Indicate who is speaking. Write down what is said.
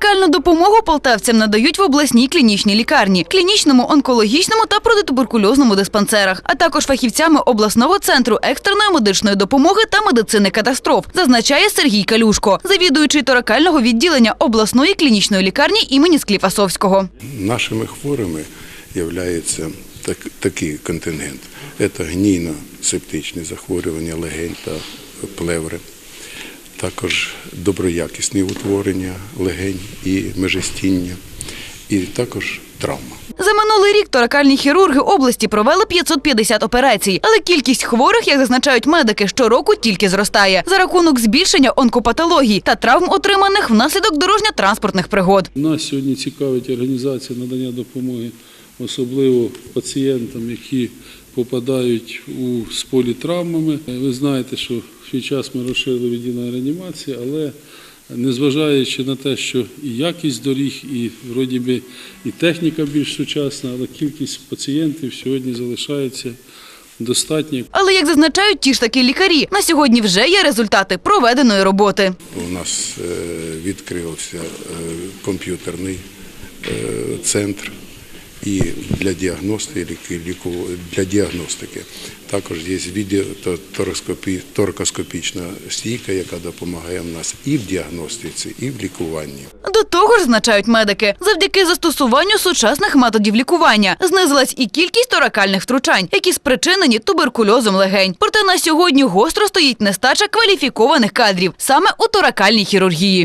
Speaker 1: Торакальну допомогу полтавцям надають в обласній клінічній лікарні, клінічному, онкологічному та протитуберкульозному диспансерах, а також фахівцями обласного центру екстреної медичної допомоги та медицини катастроф, зазначає Сергій Калюшко, завідуючий торакального відділення обласної клінічної лікарні імені Скліфасовського.
Speaker 2: Нашими хворими є так, такий контингент. Це гнійно-септичні захворювання легень та плеври, також доброякісні утворення легень і межестіння, і також травма.
Speaker 1: За минулий рік торакальні хірурги області провели 550 операцій, але кількість хворих, як зазначають медики, щороку тільки зростає за рахунок збільшення онкопатологій та травм, отриманих внаслідок дорожньо-транспортних пригод.
Speaker 3: Нас сьогодні цікавить організація надання допомоги, особливо пацієнтам, які попадають у з політравмами. Ви знаєте, що в свій час ми розширили відділення реанімації, але незважаючи на те, що і якість доріг, і вроді би і техніка більш сучасна, але кількість пацієнтів сьогодні залишається достатньою.
Speaker 1: Але як зазначають ті ж таки лікарі, на сьогодні вже є результати проведеної роботи.
Speaker 2: У нас е, відкрився е, комп'ютерний е, центр і для діагностики, ліку- для діагностики. Також є відеоторкоскопі- торкоскопічна стійка, яка допомагає в нас і в діагностиці, і в лікуванні.
Speaker 1: До того ж, зазначають медики, завдяки застосуванню сучасних методів лікування знизилась і кількість торакальних втручань, які спричинені туберкульозом легень. Проте на сьогодні гостро стоїть нестача кваліфікованих кадрів саме у торакальній хірургії.